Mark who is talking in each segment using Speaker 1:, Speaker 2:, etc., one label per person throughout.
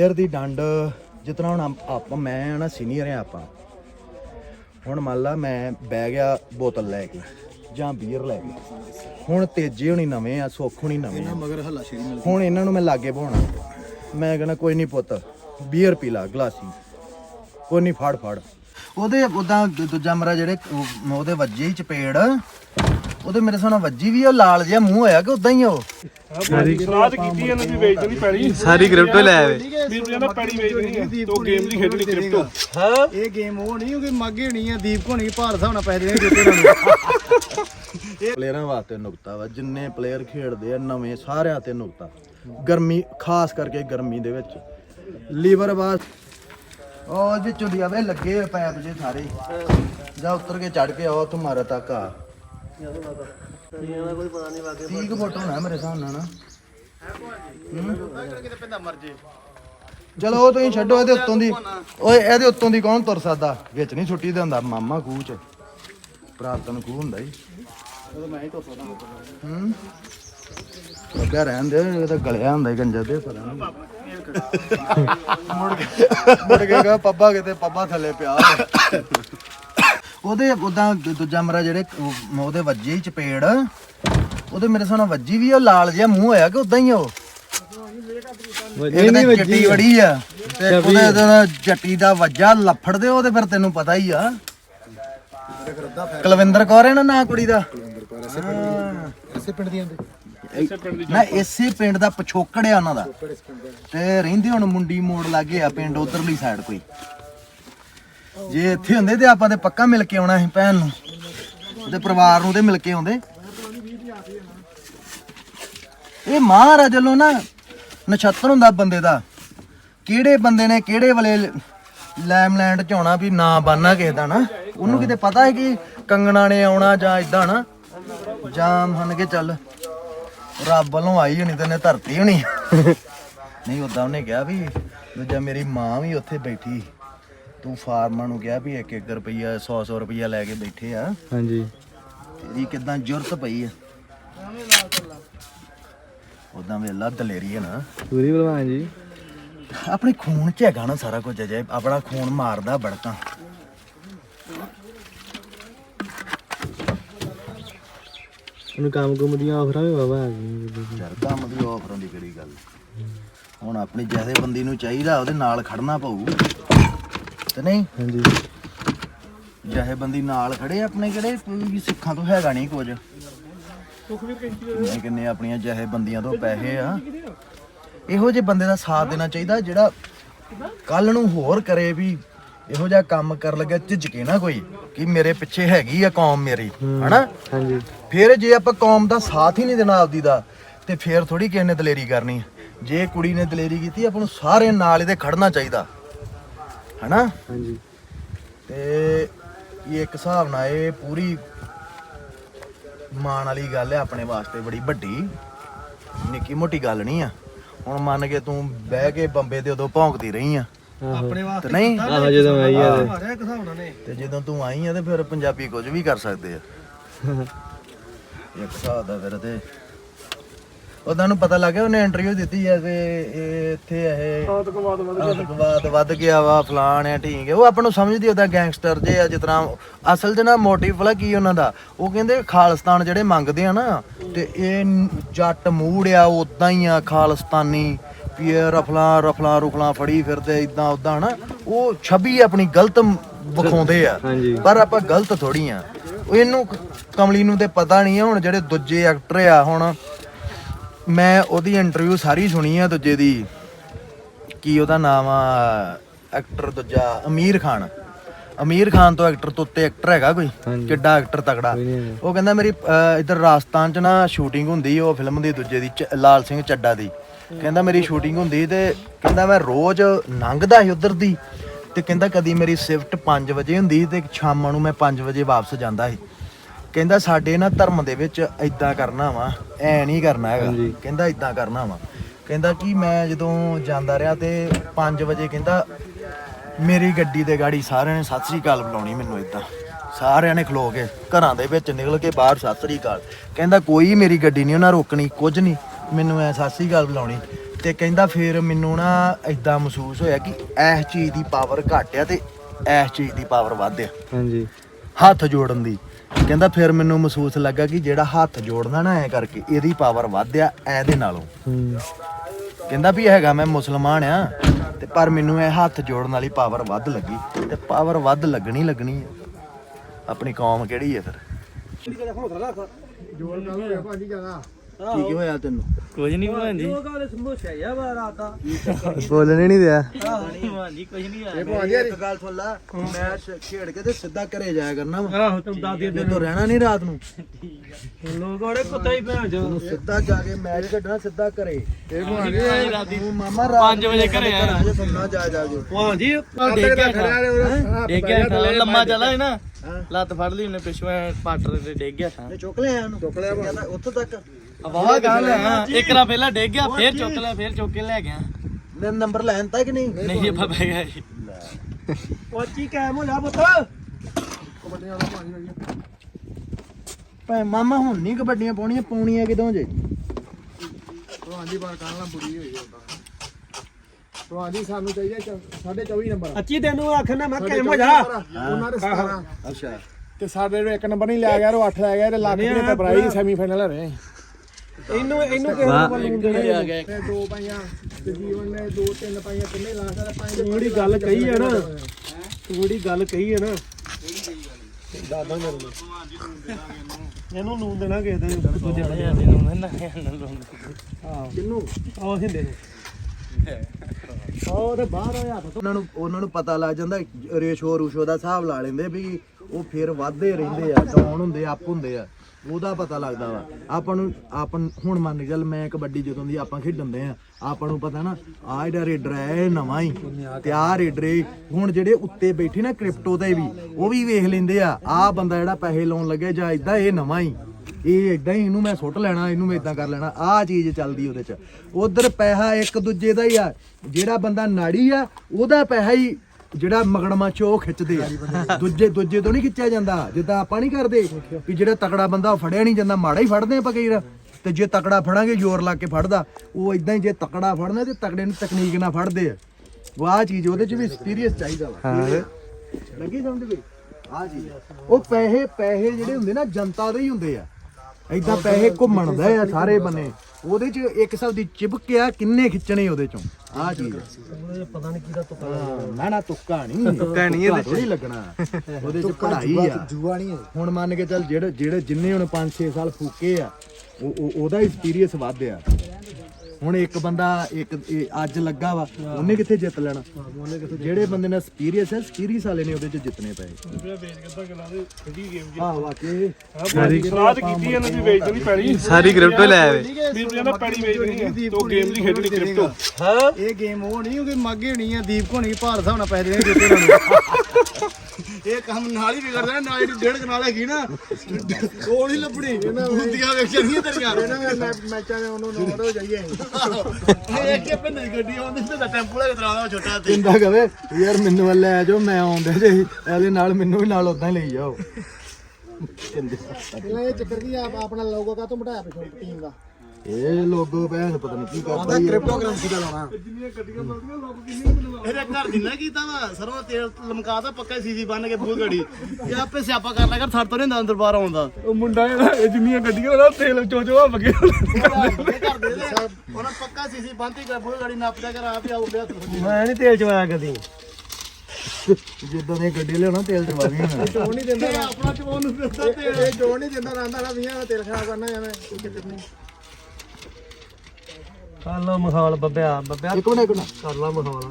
Speaker 1: Air ਦੀ ਡੰਡ ਜਿਤਨਾ ਹੁਣ ਆਪ- ਮੈਂ ਆ ਨਾ ਸੀਨੀਅਰ ਆ ਆਪਾਂ। ਹੁਣ ਮੰਨ ਲਾ ਮੈਂ ਬਹਿ ਗਿਆ ਬੋਤਲ ਲੈ ਕੇ ਜਾਂ ਬੀਅਰ ਲੈ ਕੇ। ਹੁਣ ਤੇਜੇ ਹੋਣੀ ਨਵੇਂ ਆ ਸੁੱਖ ਹੋਣੀ ਨਵੇਂ ਆ।
Speaker 2: ਮਗਰ ਹੱਲਾ ਸ਼ੇਰੀ ਮਿਲ
Speaker 1: ਹੁਣ ਇਹਨਾਂ ਨੂੰ ਮੈਂ ਲਾਗੇ ਬਹਾਉਣਾ ਮੈਂ ਕਹਿੰਦਾ ਕੋਈ ਨਹੀਂ ਪੁੱਤ ਬੀਅਰ ਪੀ ਲਾ ਗਲਾਸੀ ਕੋਈ ਨਹੀਂ ਫੜ ਫੜ। ਉਹਦੇ ਉਦਾਂ ਦੂਜਾ ਮਰਾ ਜਿਹੜੇ ਉਹ- ਉਹਦੇ ਵੱਜੇ ਹੀ ਚਪੇੜ ਉਹਦੇ ਮੇਰੇ ਸਾਹਮਣੇ ਵੱਜੀ ਵੀ ਉਹ ਲਾਲ ਜਿਹਾ ਮੂੰਹ ਹੋਇਆ ਕਿ ਉਦਾਂ ਹੀ ਉਹ?
Speaker 3: ਸਲਾਹ ਤਾਂ ਕੀਤੀ ਇਹਨਾਂ ਦੀ ਵੇਚ ਦੇਣੀ ਪੈਣੀ।
Speaker 4: ਸਾਰੀ ਕ੍ਰਿਪਟੋ ਲੈ ਆਵੇ।
Speaker 3: ਵੀਰ ਕਹਿੰਦਾ ਪੈੜੀ ਵੇਚ ਦੇਣੀ ਹੈ ਤੋ ਗੇਮ ਦੀ ਖੇਡਣੀ ਕ੍ਰਿਪਟੋ
Speaker 2: ਇਹ ਗੇਮ ਉਹ ਨਹੀਂ ਕਿ ਮਾਗੇ ਹੋਣੀ ਆ ਦੀਪ ਹੋਣੀ ਭਾਰਤ ਨਾਲ ਪੈਸੇ ਦੇਣੇ ਦਿੱਤੇ ਇਹਨਾਂ ਨੂੰ।
Speaker 1: ਪਲੇਅਰਾਂ ਵਾਸਤੇ ਨੁਕਤਾ ਵਾ ਜਿੰਨੇ ਪਲੇਅਰ ਖੇਡਦੇ ਆ ਨਵੇਂ ਸਾਰਿਆਂ ਤੇ ਨੁਕਤਾ। ਗਰਮੀ ਖਾਸ ਕਰਕੇ ਗਰਮੀ ਦੇ ਵਿੱਚ। ਲੀਵਰ ਵਾਸ ਉਹ ਵਿੱਚੋਂ ਦੀ ਆਵੇ ਲੱਗੇ ਪੈਪ ਜੇ ਸਾਰੇ। ਜਾ ਉੱਤਰ ਕੇ ਚੜ ਕੇ ਆਓ ਤੁਹਾਰੇ ਤੱਕ ਆ। ਠੀਕ ਫੋਟੋ ਨਾ ਮੇਰੇ ਹਿਸਾਬ ਨਾਲ ਨਾ।
Speaker 2: ਕਿਤੇ ਪੈਂਦਾ ਮਰ ਜੇ
Speaker 1: ਚਲੋ ਉਹ ਤੁਸੀਂ ਛੱਡੋ ਇਹਦੇ ਉੱਤੋਂ ਦੀ। ਓਏ, ਇਹਦੇ ਉੱਤੋਂ ਦੀ ਕੌਣ ਤੁਰ ਸਕਦਾ? ਵਿੱਚ ਨਹੀਂ ਛੁੱਟੀ ਦੇ ਹੁੰਦਾ ਮਾਮਾ ਖੂਹ ਚ। ਪ੍ਰਾਤਨ ਖੂਹ ਹੁੰਦਾ ਜੀ।
Speaker 2: ਉਹ ਮੈਂ ਹੀ? ਤੋਂ ਪਤਾ
Speaker 1: ਹੂੰ ਲੱਗਾ ਰਹਿਣ ਦੇ, ਇਹ ਤਾਂ ਗਲਿਆ ਹੁੰਦਾ ਹੀ ਗੰਜਾ ਦੇ ਪਤਾ ਨਹੀਂ। ਮੁੜ ਕੇ ਮੁੜ ਕੇ ਕਹਾ, ਪੱਬਾ ਕਿਤੇ ਪੱਬਾ ਥੱਲੇ ਪਿਆ। ਉਹਦੇ ਉਦਾਂ ਦੂਜਾ ਮਰਾ ਜਿਹੜੇ ਉਹ- ਉਹਦੇ ਵੱਜੇ ਹੀ ਚਪੇੜ। ਉਹਦੇ ਮੇਰੇ ਸਾਹਮਣੇ ਵੱਜੀ ਵੀ ਆ, ਉਹ ਲਾਲ ਜਿਹਾ ਮੂੰਹ ਹੋਇਆ ਕਿ ਉਦਾਂ ਹੀ ਆ ਉਹ? ਇੱਕ ਤਾਂ ਚੱਟੀ ਵੜੀ ਆ ਤੇ ਉਹਦੇ ਤੇ ਚੱਟੀ ਦਾ ਵੱਜਾ ਲੱਫੜ ਦੇ ਉਹਦੇ ਫਿਰ ਤੈਨੂੰ ਪਤਾ ਹੀ ਆ। ਕੁਲਵਿੰਦਰ ਕੌਰ ਹੈ ਨਾ ਨਾਂ ਕੁੜੀ ਦਾ? ਹਾਂ।
Speaker 2: ਐਸੇ ਪਿੰਡ ਦੀਆਂ ਦੇ
Speaker 1: ਮੈਂ ਇਸੇ ਪਿੰਡ ਦਾ ਪਿਛੋਕੜ ਆ ਉਹਨਾਂ ਦਾ। ਤੇ ਰਹਿੰਦੇ ਹੁਣ ਮੁੰਡੀ ਮੋੜ ਲਾਗੇ ਆ ਪਿੰਡ ਉਧਰਲੀ ਸਾਈਡ ਕੋਈ। ਜੇ ਇੱਥੇ ਹੁੰਦੇ ਤੇ ਆਪਾਂ ਤੇ ਪੱਕਾ ਮਿਲ ਕੇ ਆਉਣਾ ਸੀ ਭੈਣ ਨੂੰ। ਤੇ ਪਰਿਵਾਰ ਨੂੰ ਤੇ ਮਿਲ ਕੇ ਆਉਂਦੇ। ਇਹ ਮਹਾਰਾਜ ਵੱਲੋਂ ਨਾ ਨਛੱਤਰ ਹੁੰਦਾ ਬੰਦੇ ਦਾ। ਕਿਹੜੇ ਬੰਦੇ ਨੇ ਕਿਹੜੇ ਵੇਲੇ ਲੈਮਲੈਂਡ ਚ ਆਉਣਾ ਵੀ ਨਾ ਬਾਨਾ ਕਿਸੇ ਦਾ ਨਾ। ਉਹਨੂੰ ਕਿਤੇ ਪਤਾ ਹੈ ਕਿ ਕੰਗਣਾ ਨੇ ਆਉਣਾ ਜਾਂ ਇਦਾਂ ਨਾ? ਜਾਂ ਮੰਨ ਕੇ ਚੱਲ। ਰੱਬ ਵੱਲੋਂ ਆਈ ਹੋਣੀ ਤੇ ਨੇ ਧਰਤੀ ਹੋਣੀ। ਨਹੀਂ ਉਦਾਂ ਉਹਨੇ ਕਿਹਾ ਵੀ ਦੂਜਾ ਮੇਰੀ ਮਾਂ ਵੀ ਉੱਥੇ ਬੈਠੀ ਤੂੰ ਫਾਰਮਾਂ ਨੂੰ ਕਿਹਾ ਵੀ 1-1 ਰੁਪਈਆ 100-100 ਰੁਪਈਆ ਲੈ ਕੇ ਬੈਠੇ ਆ।
Speaker 4: ਹਾਂਜੀ।
Speaker 1: ਤੇਰੀ ਕਿਦਾਂ ਜੁਰਤ ਪਈ ਆ? ਉਦਾਂ ਵੇਲਾ ਦਲੇਰੀ ਹੈ ਨਾ।
Speaker 4: ਪੂਰੀ ਬਲਵਾਨ ਜੀ।
Speaker 1: ਆਪਣੇ ਖੂਨ ਚ ਹੈਗਾ ਨਾ ਸਾਰਾ ਕੁਝ ਅਜੇ ਆਪਣਾ ਖੂਨ ਮਾਰਦਾ ਬੜਕਾਂ।
Speaker 4: ਉਹਨੂੰ ਕੰਮ ਕੁਮ ਦੀਆਂ ਆਫਰਾਂ ਵੀ ਵਾਵਾ ਆ ਗਈਆਂ
Speaker 1: ਯਾਰ ਕੰਮ ਦੀ ਆਫਰਾਂ ਦੀ ਕਿਹੜੀ ਗੱਲ। ਹੁਣ ਆਪਣੀ ਜਥੇਬੰਦੀ ਨੂੰ ਚਾਹੀਦਾ ਉਹਦੇ ਨਾਲ ਖੜਨਾ ਪਊ। ਤੇ ਨਹੀਂ
Speaker 4: ਹਾਂਜੀ।
Speaker 1: ਜਥੇਬੰਦੀ ਨਾਲ ਖੜੇ ਆਪਣੇ ਕਿਹੜੇ? ਕੋਈ ਵੀ ਸਿੱਖਾਂ ਤੋਂ ਹੈਗਾ ਨਹੀਂ ਕੁਝ। ਕਿੰਨੇ ਕਿੰਨੇ ਆਪਣੀਆਂ ਜਥੇਬੰਦੀਆਂ ਤੋਂ ਪੈਸੇ ਆ। ਇਹੋ ਜਿਹੇ ਬੰਦੇ ਦਾ ਸਾਥ ਦੇਣਾ ਚਾਹੀਦਾ ਜਿਹੜਾ ਕੱਲ ਨੂੰ ਹੋਰ ਕਰੇ ਵੀ ਇਹੋ ਜਿਹਾ ਕੰਮ ਕਰ ਲੱਗਾ ਝਿਜਕੇ ਨਾ ਕੋਈ ਕਿ ਮੇਰੇ ਪਿੱਛੇ ਹੈਗੀ ਆ ਕੌਮ ਮੇਰੀ ਹਨਾ?
Speaker 4: ਹਾਂਜੀ।
Speaker 1: ਫਿਰ ਜੇ ਆਪਾਂ ਕੌਮ ਦਾ ਸਾਥ ਹੀ ਨਹੀਂ ਦੇਣਾ ਆਪਦੀ ਦਾ ਤੇ ਫਿਰ ਥੋੜੀ ਕਿਸੇ ਨੇ ਦਲੇਰੀ ਕਰਨੀ ਜੇ ਕੁੜੀ ਨੇ ਦਲੇਰੀ ਕੀਤੀ ਆਪਾਂ ਨੂੰ ਸਾਰੇ ਨਾਲ ਇਹਦੇ ਖੜਨਾ ਚਾਹੀਦਾ। ਹਨਾ?
Speaker 4: ਹਾਂਜੀ।
Speaker 1: ਤੇ ਇਹ ਇੱਕ ਹਿਸਾਬ ਨਾਲ ਇਹ ਪੂਰੀ ਮਾਣ ਵਾਲੀ ਗੱਲ ਹੈ ਆਪਣੇ ਵਾਸਤੇ ਬੜੀ ਵੱਡੀ। ਨਿੱਕੀ ਮੋਟੀ ਗੱਲ ਨਹੀਂ ਆ। ਹੁਣ ਮੰਨ ਕੇ ਤੂੰ ਬਹਿ ਕੇ ਬੰਬੇ ਤੇ ਉਦੋਂ ਭੌਂਕਦੀ ਰਹੀ ਆ।
Speaker 2: ਆਪਣੇ ਵਾਸਤੇ
Speaker 1: ਨਹੀਂ?
Speaker 4: ਆਹੋ ਜਦੋਂ ਆਈ ਆ
Speaker 2: ਮਾਰਿਆ ਇੱਕ ਹਿਸਾਬ ਨਾਲ ਨੇ।
Speaker 1: ਤੇ ਜਦੋਂ ਤੂੰ ਆਈ ਆ ਤੇ ਫਿਰ ਪੰਜਾਬੀ ਕੁਝ ਵੀ ਕਰ ਸਕਦੇ ਆ। ਇੱਕ ਹਿਸਾਬ ਦਾ ਫਿਰ ਤੇ ਉਹਨਾਂ ਨੂੰ ਪਤਾ ਲੱਗ ਗਿਆ ਉਹਨੇ ਇੰਟਰਵਿਊ ਦਿੱਤੀ ਹੈ ਤੇ ਇਹ ਇੱਥੇ ਇਹ।
Speaker 3: ਆਤੰਕਵਾਦ ਵੱਧ
Speaker 1: ਆਤੰਕਵਾਦ ਵੱਧ ਗਿਆ ਵਾ ਫਲਾਣ ਹੈ ਠੀਕ ਹੈ। ਉਹ ਆਪਾਂ ਨੂੰ ਸਮਝਦੀ ਉਹਦਾ ਗੈਂਗਸਟਰ ਜੇ ਆ ਤਰ੍ਹਾਂ ਅਸਲ 'ਚ ਨਾ ਮੋਟਿਵ ਵਾਲਾ ਕੀ ਉਹਨਾਂ ਦਾ? ਉਹ ਕਹਿੰਦੇ ਖਾਲਿਸਤਾਨ ਜਿਹੜੇ ਮੰਗਦੇ ਆ ਨਾ ਤੇ ਇਹ ਜੱਟ ਮੂੜ ਆ ਉਦਾਂ ਹੀ ਆ ਖਾਲਿਸਤਾਨੀ। ਵੀ ਇਹ ਰਫਲਾਂ ਰਫਲਾਂ ਰੁਫਲਾਂ ਫੜੀ ਫਿਰਦੇ ਇਦਾਂ ਉਦਾਂ ਨਾ ਉਹ ਛਵੀ ਆਪਣੀ ਗਲਤ ਵਿਖਾਉਂਦੇ ਆ। ਪਰ ਆਪਾਂ ਗਲਤ ਥੋੜੀ ਆ। ਇਹਨੂੰ ਕਮਲੀ ਨੂੰ ਤੇ ਪਤਾ ਨਹੀਂ ਆ ਹੁਣ ਜਿਹੜੇ ਦੂਜੇ ਐਕਟਰ ਆ ਹੁਣ ਮੈਂ ਉਹਦੀ ਇੰਟਰਵਿਊ ਸਾਰੀ ਸੁਣੀ ਆ ਦੂਜੇ ਦੀ। ਕੀ ਉਹਦਾ ਨਾਮ ਆ? ਐਕਟਰ ਦੂਜਾ ਅਮੀਰ ਖਾਨ। ਅਮੀਰ ਖਾਨ ਤੋਂ ਐਕਟਰ ਤੋਂ ਉੱਤੇ ਐਕਟਰ ਹੈਗਾ ਕੋਈ। ਕਿੱਡਾ ਐਕਟਰ ਤਕੜਾ। ਉਹ ਕਹਿੰਦਾ ਮੇਰੀ ਇੱਧਰ ਰਾਜਸਥਾਨ ਚ ਨਾ ਸ਼ੂਟਿੰਗ ਹੁੰਦੀ ਉਹ ਫਿਲਮ ਦੀ ਦੂਜੇ ਦੀ ਲਾਲ ਸਿੰਘ ਚੱਡਾ ਦੀ। ਕਹਿੰਦਾ ਮੇਰੀ ਸ਼ੂਟਿੰਗ ਹੁੰਦੀ ਤੇ ਕਹਿੰਦਾ ਮੈਂ ਰੋਜ਼ ਲੰਘਦਾ ਸੀ ਉਧਰ ਦੀ। ਤੇ ਕਹਿੰਦਾ ਕਦੀ ਮੇਰੀ ਸ਼ਿਫਟ 5 ਵਜੇ ਹੁੰਦੀ ਤੇ ਸ਼ਾਮਾਂ ਨੂੰ ਮੈਂ 5 ਵਜੇ ਵਾਪਸ ਜਾਂਦਾ ਸੀ। ਕਹਿੰਦਾ ਸਾਡੇ ਨਾ ਧਰਮ ਦੇ ਵਿੱਚ ਇਦਾਂ ਕਰਨਾ ਵਾ ਐ ਨਹੀਂ ਕਰਨਾ ਹੈਗਾ। ਕਹਿੰਦਾ ਇਦਾਂ ਕਰਨਾ ਵਾ। ਕਹਿੰਦਾ ਕਿ ਮੈਂ ਜਦੋਂ ਜਾਂਦਾ ਰਿਹਾ ਤੇ 5 ਵਜੇ ਕਹਿੰਦਾ ਮੇਰੀ ਗੱਡੀ ਤੇ ਗਾੜੀ ਸਾਰਿਆਂ ਨੇ ਸਤਿ ਸ੍ਰੀ ਅਕਾਲ ਬੁਲਾਉਣੀ ਮੈਨੂੰ ਇਦਾਂ ਸਾਰਿਆਂ ਨੇ ਖਲੋ ਕੇ ਘਰਾਂ ਦੇ ਵਿੱਚ ਨਿਕਲ ਕੇ ਬਾਹਰ ਸਤਿ ਸ੍ਰੀ ਅਕਾਲ। ਕਹਿੰਦਾ ਕੋਈ ਮੇਰੀ ਗੱਡੀ ਨਹੀਂ ਉਹਨਾਂ ਰੋਕਣੀ ਕੁਝ ਨਹੀਂ ਮੈਨੂੰ ਐ ਸਤਿ ਸ੍ਰੀ ਅਕਾਲ ਬੁਲਾਉਣੀ। ਤੇ ਕਹਿੰਦਾ ਫਿਰ ਮੈਨੂੰ ਨਾ ਇਦਾਂ ਮਹਿਸੂਸ ਹੋਇਆ ਕਿ ਇਸ ਚੀਜ਼ ਦੀ ਪਾਵਰ ਘੱਟ ਆ ਤੇ ਇਸ ਚੀਜ਼ ਦੀ ਪਾਵਰ ਵੱਧ ਆ।
Speaker 4: ਹਾਂਜੀ।
Speaker 1: ਹੱਥ ਜੋੜਨ ਦੀ। ਕਹਿੰਦਾ ਫਿਰ ਮੈਨੂੰ ਮਹਿਸੂਸ ਲੱਗਾ ਕਿ ਜਿਹੜਾ ਹੱਥ ਜੋੜਨਾ ਨਾ ਐ ਕਰਕੇ ਇਹਦੀ ਪਾਵਰ ਵੱਧ ਆ ਇਹਦੇ ਨਾਲੋਂ।
Speaker 4: ਹੂੰ
Speaker 1: ਕਹਿੰਦਾ ਵੀ ਹੈਗਾ ਮੈਂ ਮੁਸਲਮਾਨ ਆ ਤੇ ਪਰ ਮੈਨੂੰ ਇਹ ਹੱਥ ਜੋੜਨ ਵਾਲੀ ਪਾਵਰ ਵੱਧ ਲੱਗੀ ਤੇ ਪਾਵਰ ਵੱਧ ਲੱਗਣੀ ਲੱਗਣੀ ਹੈ ਆਪਣੀ ਕੌਮ ਕਿਹੜੀ ਹੈ ਫਿਰ?
Speaker 2: ਜੋਰ ਨਾਲ ਹੋਇਆ ਭਾਜੀ ਜ਼ਿਆਦਾ
Speaker 1: ਕੀ ਕੀ ਹੋਇਆ ਤੈਨੂੰ?
Speaker 4: ਕੁਝ ਨਹੀਂ ਭਾਂਜੀ
Speaker 2: ਇਹ
Speaker 4: ਬੋਲਣੇ ਨਹੀਂ ਦਿਆ।
Speaker 2: ਭਾਜੀ
Speaker 1: ਇੱਕ ਗੱਲ ਸੁਣ ਲੈ। ਮੈਚ ਖੇਡ ਕੇ ਤੇ ਸਿੱਧਾ ਘਰੇ ਜਾਇਆ ਕਰਨਾ ਵਾ। ਆਹੋ ਤੂੰ ਦਾਦੀ ਦੇ ਤੋਂ ਰਹਿਣਾ ਨਹੀਂ ਰਾਤ ਨੂੰ।
Speaker 2: ਲੋਕ ਉਹਦੇ ਕੁੱਤਾ ਹੀ ਭੈਣ ਜੋ
Speaker 1: ਤੂੰ ਸਿੱਧਾ ਜਾ ਕੇ ਮੈਚ ਖੇਡਣਾ ਸਿੱਧਾ ਘਰੇ।
Speaker 2: ਇਹ ਭਾਜੀ
Speaker 1: ਤੂੰ ਮਾਮਾ ਰਾਤ 5 ਵਜੇ ਘਰੇ ਆ ਜੇ ਸੁਣਨਾ ਜਾ ਜਾ ਕੇ।
Speaker 2: ਭਾਜੀ
Speaker 4: ਡੇਗਿਆ
Speaker 2: ਖੜਿਆ
Speaker 4: ਡੇਗਿਆ ਥੱਲੇ ਲੰਮਾ ਚਲਾ ਹੈ ਨਾ। ਲੱਤ ਫੜ ਲਈ ਉਹਨੇ ਪਿੱਛੋਂ ਐਂ ਪਾਟਰ ਤੇ ਡੇਗ ਗਿਆ ਥਾਂ।
Speaker 1: ਤੇ ਚੁੱਕ ਲਿਆ ਇਹਨੂੰ ਚੁੱਕ ਲਿਆ ਉੱਥੋਂ ਤੱਕ
Speaker 4: ਵਾਹ ਗੱਲ ਹੈ। ਇੱਕ ਰਾ ਪਹਿਲਾਂ ਡੇਗ ਗਿਆ ਫੇਰ ਚੁੱਕ ਲਿਆ ਫੇਰ ਚੁੱਕ ਕੇ ਲੈ ਗਿਆ।
Speaker 1: ਨੇ ਨੰਬਰ ਲੈਣ ਤੱਕ ਨਹੀਂ?
Speaker 4: ਨਹੀਂ ਆਪਾਂ ਬਹਿ ਗਿਆ ਜੀ।
Speaker 2: ਪੋਚੀ ਕੈਮ ਹੋ ਜਾ ਪੁੱਤ।
Speaker 1: ਭੈ ਮਾਮਾ ਹੁਣ ਨਹੀਂ ਕਬੱਡੀਆਂ ਪਾਉਣੀਆਂ ਪਾਉਣੀਆਂ ਕਿਦੋਂ ਜੇ?
Speaker 2: ਭਾਜੀ ਬਾਰ ਕਾਲਾ ਬੁੜੀ ਹੋਈ ਹੁੰਦਾ ਭਾਜੀ ਸਾਨੂੰ ਚਾਹੀਦਾ 24 ਨੰਬਰ
Speaker 5: ਅੱਚੀ ਤੈਨੂੰ ਆਖਣਾ ਮੈਂ ਕੈਮ ਹੋ ਜਾ।
Speaker 2: ਉਹਨਾਂ ਦੇ 17
Speaker 1: ਅੱਛਾ।
Speaker 2: ਤੇ ਸਾਡੇ ਨੂੰ ਇੱਕ ਨੰਬਰ ਨਹੀਂ ਲਿਆ ਗਿਆ ਉਹ 8 ਲੈ ਗਿਆ ਤੇ ਲੱਖ ਰੁਪਏ ਤੇ ਬਰਾਈ ਸੈਮੀਫਾਈਨਲ ਹੋ ਰਹੇ।
Speaker 5: ਇਹਨੂੰ ਇਹਨੂੰ
Speaker 4: ਆ ਗਿਆ
Speaker 2: ਤੇ ਦੋ ਪਾਈਆਂ ਤੇ ਜੀਵਨ ਨੇ ਦੋ ਤਿੰਨ ਪਾਈਆਂ ਤਿੰਨੇ ਲਾਸਟ ਦਾ ਪੰਜ
Speaker 5: ਤੂੰ ਜਿਹੜੀ ਗੱਲ ਕਹੀ ਹੈ ਨਾ ਤੂੰ ਜਿਹੜੀ ਗੱਲ ਕਹੀ ਹੈ ਨਾ ਦਾਦਾ ਮੇਰੇ ਨੂੰ ਇਹਨੂੰ। ਨੂਨ ਦੇਣਾ ਕਿਸੇ ਦਿਨ ਤੂੰ ਜਾਣਾ ਹਾਂ। ਕਿੰਨੂੰ? ਆਹ ਹਿੰਦੇ ਨੂੰ ਉਹ ਤੇ ਬਾਹਰ ਹੋਇਆ
Speaker 1: ਉਹਨਾਂ ਨੂੰ ਉਹਨਾਂ ਨੂੰ ਪਤਾ ਲੱਗ ਜਾਂਦਾ ਰੇਸ਼ੋ ਰੂਸ਼ੋ ਦਾ ਹਿਸਾਬ ਲਾ ਲੈਂਦੇ ਵੀ ਉਹ ਫਿਰ ਵੱਧਦੇ ਰਹਿੰਦੇ ਆ ਡਾਊਨ ਹੁੰਦੇ ਆ ਅਪ ਹੁੰਦੇ ਆ। ਉਹਦਾ ਪਤਾ ਲੱਗਦਾ ਵਾ। ਆਪਾਂ ਨੂੰ ਆਪਾਂ ਨੂੰ- ਹੁਣ ਮੰਨ ਕੇ ਚੱਲ ਮੈਂ ਕਬੱਡੀ ਜਦੋਂ ਦੀ ਆਪਾਂ ਖੇਡਣ ਦੇ ਆ, ਆਪਾਂ ਨੂੰ ਪਤਾ ਨਾ ਆ ਜਿਹੜਾ ਰੇਡਰ ਹੈ ਇਹ ਨਵਾਂ ਹੀ, ਤੇ ਆ ਰੇਡਰ ਇਹ ਹੁਣ ਜਿਹੜੇ ਉੱਤੇ ਬੈਠੇ ਨਾ ਕ੍ਰਿਪਟੋ ਤੇ ਵੀ, ਉਹ ਵੀ ਵੇਖ ਲੈਂਦੇ ਆ ਆ ਬੰਦਾ ਜਿਹੜਾ ਪੈਸੇ ਲਾਉਣ ਲੱਗੇ ਜਾਂ ਇਦਾਂ ਇਹ ਨਵਾਂ ਹੀ। ਇਹ ਇਦਾਂ ਹੀ, ਇਹਨੂੰ ਮੈਂ ਸੁੱਟ ਲੈਣਾ, ਇਹਨੂੰ ਮੈਂ ਇਦਾਂ ਕਰ ਲੈਣਾ, ਆਹ ਚੀਜ਼ ਚੱਲਦੀ ਉਹਦੇ ਚ। ਉਧਰ ਪੈਸਾ ਇੱਕ ਦੂਜੇ ਦਾ ਹੀ ਆ। ਜਿਹੜਾ ਬੰਦਾ ਨਾੜੀ ਆ, ਉਹਦਾ ਪੈਸਾ ਹੀ ਜਿਹੜਾ ਮਗੜਮਾ ਚ ਉਹ ਖਿੱਚਦੇ ਆ। ਦੂਜੇ ਦੂਜੇ ਤੋਂ ਨਹੀਂ ਖਿੱਚਿਆ ਜਾਂਦਾ। ਜਿੱਦਾਂ ਆਪਾਂ ਨਹੀਂ ਕਰਦੇ ਵੀ ਜਿਹੜਾ ਤਕੜਾ ਬੰਦਾ ਉਹ ਫੜਿਆ ਨਹੀਂ ਜਾਂਦਾ ਮਾੜਾ ਹੀ ਫੜਦੇ ਆਪਾਂ ਕਈ ਵਾਰ। ਤੇ ਜੇ ਤਕੜਾ ਫੜਾਂਗੇ ਜ਼ੋਰ ਲਾ ਕੇ ਫੜਦਾ। ਉਹ ਇਦਾਂ ਹੀ ਜੇ ਤਕੜਾ ਫੜਨਾ ਤੇ ਤਕੜੇ ਨੂੰ ਤਕਨੀਕ ਨਾਲ ਫੜਦੇ ਆ। ਉਹ ਆਹ ਚੀਜ਼ ਉਹਦੇ ਚ ਵੀ ਐਕਸਪੀਰੀਅੰਸ ਚਾਹੀਦਾ ਵਾ। ਲੱਗੀ ਸਮਝ ਗਈ? ਆ ਚੀਜ਼। ਉਹ ਪੈਸੇ ਪੈਸੇ ਜਿਹੜੇ ਹੁੰਦੇ ਨਾ ਜਨਤਾ ਦੇ ਹੀ ਹੁੰਦੇ ਆ। ਏਦਾਂ ਪੈਸੇ ਘੁੰਮਣਦਾ ਆ ਸਾਰੇ ਬੰਨੇ। ਉਹਦੇ ਚ ਇੱਕ ਹਿਸਾਬ ਦੀ ਚਿਪਕਿਆ ਕਿੰਨੇ ਖਿੱਚਣੇ ਉਹਦੇ ਚੋਂ? ਆ। ਚੀਜ਼
Speaker 5: ਪਤਾ ਨਹੀਂ ਕਿਹਦਾ ਤੁੱਕਾ
Speaker 1: ਨਾ ਨਾ ਤੁੱਕਾ ਨਹੀਂ ਤੁੱਕਾ ਨਹੀਂ ਇਹਦੇ ਚ। ਲੱਗਣਾ। ਉਹਦੇ ਚ ਪੜ੍ਹਾਈ ਆ।
Speaker 2: ਜੂਆ ਨਹੀਂ
Speaker 1: ਹੁਣ ਮੰਨ ਕੇ ਚੱਲ ਜਿਹੜੇ ਜਿਹੜੇ ਜਿੰਨੇ ਹੁਣ 5-6 ਸਾਲ ਫੂਕੇ ਆ ਉਹ- ਉਹਦਾ ਐਕਸਪੀਰੀਅੰਸ ਵੱਧ ਆ। ਹੁਣ ਇੱਕ ਬੰਦਾ ਇੱਕ ਇਹ ਅੱਜ ਲੱਗਾ ਵਾ ਉਹਨੇ ਕਿੱਥੇ ਜਿੱਤ ਲੈਣਾ? ਜਿਹੜੇ ਬੰਦੇ ਨਾਲ ਐਕਸਪੀਰੀਅੰਸ ਹੈ ਐਕਸਪੀਰੀਅੰਸ ਵਾਲੇ ਨੇ ਉਹਦੇ ਚ ਜਿੱਤਨੇ ਪਏ।
Speaker 3: ਦੇ ਕੀਤੀ ਇਹਨਾਂ ਦੀ ਵੇਚ ਦੇਣੀ ਪੈਣੀ।
Speaker 4: ਸਾਰੀ ਕ੍ਰਿਪਟੋ ਲੈ ਆਵੇ।
Speaker 3: ਵੀ ਕਹਿੰਦਾ ਪੈੜੀ ਵੇਚ ਦੇਣੀ ਹੈ ਤੋ ਗੇਮ ਨਹੀਂ ਖੇਡਣੀ ਕ੍ਰਿਪਟੋ
Speaker 2: ਇਹ ਗੇਮ ਉਹ ਨਹੀਂ ਕਿ ਮਾਗੇ ਹੋਣੀ ਆ ਦੀਪ ਹੋਣੀ ਭਾਰ ਹਿਸਾਬ ਨਾਲ ਪੈਸੇ ਦੇਣੇ ਜੁੱਤੇ ਨੂੰ। ਇਹ ਕੰਮ ਨਾਲ ਹੀ ਵਿਗੜ ਦੇਣਾ ਨਾਲ ਜਿਹੜੀ ਡੇਢ ਕਨਾਲ ਹੈਗੀ ਨਾ। ਉਹ ਨਹੀਂ ਲੱਭਣੀ। ਇਹਨਾਂ ਬੁੱਧੀਆਂ ਵੇਖ ਜਾਂਦੀਆਂ ਤੇਰੀਆਂ। ਇਹਨਾਂ ਮੈਚਾਂ ਦੇ ਉਹਨੂੰ ਨੋਟ ਹੋ ਜਾਈਏ। ਇਹ ਕਿ ਪਿੰਡ ਦੀ ਗੱਡੀ ਆਉਂਦੀ ਤੇ ਟੈਂਪੂ ਲੈ ਕੇ ਤਰਾਉਂਦਾ ਛੋਟਾ ਤੇ
Speaker 1: ਕਹਿੰਦਾ ਕਵੇ ਯਾਰ ਮੈਨੂੰ ਵੱਲ ਲੈ ਜਾਓ ਮੈਂ ਆਉਂਦੇ ਜੇ ਇਹਦੇ ਨਾਲ ਮੈਨੂੰ ਵੀ ਨਾਲ ਉਦਾਂ ਹੀ ਲਈ ਜਾਓ।
Speaker 2: ਇਹ ਚੱਕਰ ਕੀ ਆਪ ਆਪਣਾ ਲੋਗੋ ਕਾ ਤੋਂ ਮਟਾਇਆ ਪਿਛੋਂ ਟੀਮ ਦਾ?
Speaker 1: ਇਹ ਲੋਗੋ ਭੈਣ ਪਤਾ ਨਹੀਂ ਕੀ ਕਰਦਾ ਹੀ
Speaker 2: ਕ੍ਰਿਪਟੋਕਰੰਸੀ ਦਾ ਲਾਉਣਾ। ਇਹਦੇ ਘਰ ਦੀ ਨਾ ਕੀਤਾ ਵਾ ਸਰੋਂ ਤੇਲ ਲਮਕਾਤਾ ਪੱਕਾ ਸੀਸੀ ਬੰਨ ਕੇ ਬੂਹ ਗੜੀ। ਇਹ ਆਪੇ ਸਿਆਪਾ ਕਰ ਲਿਆ ਕਰ ਥੜ ਤੋਂ ਨਹੀਂ ਹੁੰਦਾ ਅੰਦਰ ਬਾਹਰ ਆਉਂਦਾ
Speaker 3: ਉਹ ਮੁੰਡਾ ਇਹ ਜਿੰਨੀਆਂ ਗੱਡੀਆਂ ਉਹਦਾ ਤੇਲ ਚੋਚੋ ਆ ਬਗੇ
Speaker 2: ਘਰ ਦੇ ਦੇ ਉਹਨਾਂ ਪੱਕਾ ਸੀਸੀ ਬੰਨਤੀ ਕਰ ਬੂਹ ਗੜੀ ਨੱਪਦਾ ਕਰ ਆਪ ਹੀ ਆਉ ਬਿਆ
Speaker 5: ਮੈਂ ਨਹੀਂ ਤੇਲ ਚਵਾਇਆ ਕਦੀ।
Speaker 1: ਜਿੱਦਾਂ ਦੇ ਗੱਡੀ ਲਿਆਉਣਾ ਤੇਲ ਚਵਾਵੀਆਂ ਨਾ
Speaker 2: ਜੋੜ ਨਹੀਂ ਦਿੰਦਾ। ਆਪਣਾ ਚੋਣ ਨੂੰ ਦਿੰਦਾ ਤੇਲ। ਇਹ ਜੋੜ ਨਹੀਂ ਦਿੰਦਾ ਰਹਿੰਦਾ ਨਾ 20 ਦਾ ਤੇਲ ਖਰਾਬ ਕਰਨਾ ਐਵੇਂ
Speaker 5: ਕਰ ਲਾ ਮਖਾਲ ਬੱਬਿਆ ਬੱਬਿਆ
Speaker 1: ਇੱਕ ਮਿੰਟ ਇੱਕ ਮਿੰਟ।
Speaker 5: ਕਰ ਲਾ ਮਖਾਲ।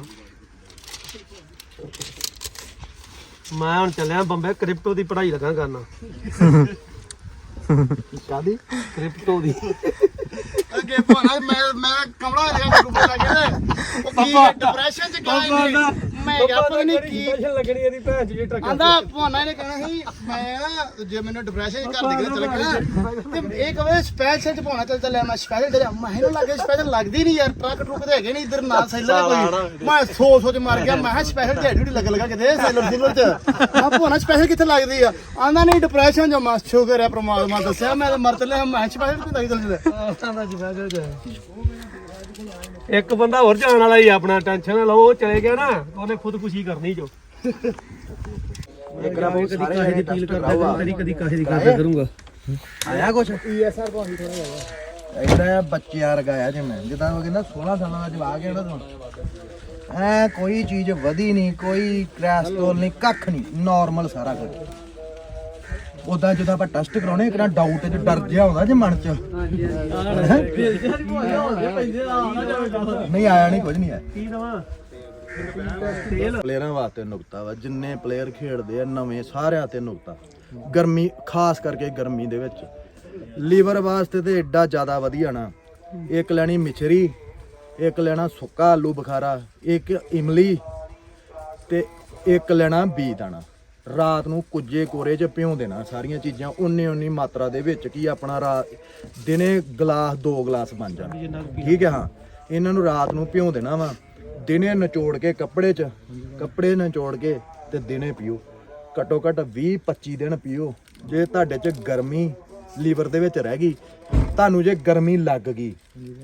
Speaker 5: ਮੈਂ ਹੁਣ ਚੱਲਿਆ ਬੰਬੇ ਕ੍ਰਿਪਟੋ ਦੀ ਪੜ੍ਹਾਈ ਲੱਗਾ ਕਰਨਾ।
Speaker 1: ਕਾਦੀ
Speaker 5: ਕ੍ਰਿਪਟੋ ਦੀ।
Speaker 2: ਅੱਗੇ ਭਾਣਾ ਮੈਂ ਮੈਂ ਕਮਲਾ ਡਿਪਰੈਸ਼ਨ ਚ ਗਿਆ ਮੈਂ ਕਿਹਾ ਪਤਾ ਨਹੀਂ ਕੀ
Speaker 5: ਟੈਨਸ਼ਨ ਲੱਗਣੀ ਇਹਦੀ ਭੈਣ ਜੀ ਟਰੱਕ
Speaker 2: ਆਂਦਾ ਭਾਣਾ ਕਹਿਣਾ ਸੀ ਮੈਂ ਨਾ ਜੇ ਮੈਨੂੰ ਡਿਪਰੈਸ਼ਨ ਚ ਕਰ ਦਿਗਾ ਚੱਲ ਗਿਆ ਤੇ ਇਹ ਕਵੇ ਸਪੈਸ਼ਲ ਚ ਭਾਣਾ ਚੱਲ ਚੱਲਿਆ ਮੈਂ ਸਪੈਸ਼ਲ ਚੱਲਿਆ ਮੈਂ ਇਹਨੂੰ ਲੱਗੇ ਸਪੈਸ਼ਲ ਲੱਗਦੀ ਨਹੀਂ ਯਾਰ ਟਰੱਕ ਟਰੁੱਕ ਤੇ ਹੈਗੇ ਨਹੀਂ ਇੱਧਰ ਨਾ ਸੈਲਰ ਕੋਈ। ਮੈਂ ਸੋ ਸੋਚ ਮਰ ਗਿਆ ਮੈਂ ਸਪੈਸ਼ਲ ਤੇ ਡਿਊਟੀ ਲੱਗ ਲਗਾ ਕਿਤੇ ਸੈਲਰ ਸਿਲਰ ਚ। ਮੈਂ ਭਾਣਾ ਸਪੈਸ਼ਲ ਕਿੱਥੇ ਲੱਗਦੀ ਆ? ਆਂਦਾ ਨਹੀਂ ਡਿਪਰੈਸ਼ਨ ਜੋ ਮਸ ਸ਼ੁਕਰ ਹੈ ਪ੍ਰਮਾਤਮਾ ਦੱਸਿਆ ਮੈਂ ਤਾਂ ਮਰ ਚੱਲਿਆ ਮੈਂ ਸਪੈਸ਼ਲ ਤੇ ਲੱਗ ਚੱਲ
Speaker 5: ਆਸਾਂ ਦਾ ਜਿਹਾ ਜਿਹਾ ਇੱਕ ਬੰਦਾ ਹੋਰ ਜਾਣ ਵਾਲਾ ਹੀ ਆਪਣਾ ਟੈਨਸ਼ਨ ਨਾ ਲਓ ਉਹ ਚਲੇ ਗਿਆ ਨਾ ਉਹਨੇ ਖੁਦਕੁਸ਼ੀ ਕਰਨੀ ਜੋ।
Speaker 1: ਇੱਕ ਰਾਬੋ ਸਾਰੇ ਜਣੇ ਟੈਸਟ ਕਰਾਓ
Speaker 5: ਕਦੀ ਕਦੀ ਕਾਹੇ ਦੀ ਗੱਲ ਕਰੂੰਗਾ।
Speaker 1: ਆਇਆ ਕੁਛ? ਈਐਸਆਰ ਤੋਂ ਅਸੀਂ ਥੋੜਾ ਜਿਹਾ ਬੱਚਿਆਂ ਵਰਗਾ ਆ ਜਿਵੇਂ ਜਿੱਦਾਂ ਉਹ ਕਹਿੰਦਾ 16 ਸਾਲਾਂ ਦਾ ਜਵਾਕ ਹੈ ਨਾ ਤੂੰ। ਐ ਕੋਈ ਚੀਜ਼ ਵਧੀ ਨਹੀਂ ਕੋਈ ਕ੍ਰੈਸਟੋਲ ਨਹੀਂ ਕੱਖ ਨਹੀਂ ਨਾਰਮਲ ਸਾਰਾ ਕੁਝ ਉਦਾਂ ਜਦੋਂ ਆਪਾਂ ਟੈਸਟ ਕਰਾਉਣੇ ਕਿਹੜਾ ਡਾਊਟ ਚ ਡਰ ਜਿਹਾ ਆਉਂਦਾ ਜੇ ਮਨ ਚ। ਨਹੀਂ, ਆਇਆ ਨਹੀਂ ਕੁਝ ਨਹੀਂ ਆਇਆ।
Speaker 5: ਕੀ ਦਵਾ
Speaker 1: ਪਲੇਅਰਾਂ ਵਾਸਤੇ ਨੁਕਤਾ ਵਾ, ਜਿੰਨੇ ਪਲੇਅਰ ਖੇਡਦੇ ਆ ਨਵੇਂ, ਸਾਰਿਆਂ ਤੇ ਨੁਕਤਾ। ਗਰਮੀ, ਖਾਸ ਕਰਕੇ ਗਰਮੀ ਦੇ ਵਿੱਚ। ਲੀਵਰ ਵਾਸਤੇ ਤੇ ਐਡਾ ਜ਼ਿਆਦਾ ਵਧੀਆ ਨਾ। ਇੱਕ ਲੈਣੀ ਮਿਚਰੀ ਇੱਕ ਲੈਣਾ ਸੁੱਕਾ ਆਲੂ ਬੁਖਾਰਾ, ਇੱਕ ਇਮਲੀ ਤੇ ਇੱਕ ਲੈਣਾ ਬੀ ਦਾਣਾ। ਰਾਤ ਨੂੰ ਕੁੱਜੇ ਕੋਰੇ 'ਚ ਭਿਉਂ ਦੇਣਾ ਸਾਰੀਆਂ ਚੀਜ਼ਾਂ ਉਨੇ ਉਨੀ ਮਾਤਰਾ ਦੇ ਵਿੱਚ ਕੀ ਆਪਣਾ ਰਾਤ ਦਿਨੇ ਗਲਾਸ ਦੋ ਗਲਾਸ ਬਣ ਜਾਣ। ਠੀਕ ਹੈ ਹਾਂ। ਇਹਨਾਂ ਨੂੰ ਰਾਤ ਨੂੰ ਭਿਉਂ ਦੇਣਾ ਵਾ। ਦਿਨੇ ਨਿਚੋੜ ਕੇ ਕੱਪੜੇ 'ਚ ਕੱਪੜੇ ਨਿਚੋੜ ਕੇ ਤੇ ਦਿਨੇ ਪੀਓ। ਘੱਟੋ ਘੱਟ 20 25 ਦਿਨ ਪੀਓ। ਜੇ ਤੁਹਾਡੇ 'ਚ ਗਰਮੀ ਲੀਵਰ ਦੇ ਵਿੱਚ ਰਹਿ ਗਈ ਤੁਹਾਨੂੰ ਜੇ ਗਰਮੀ ਲੱਗ ਗਈ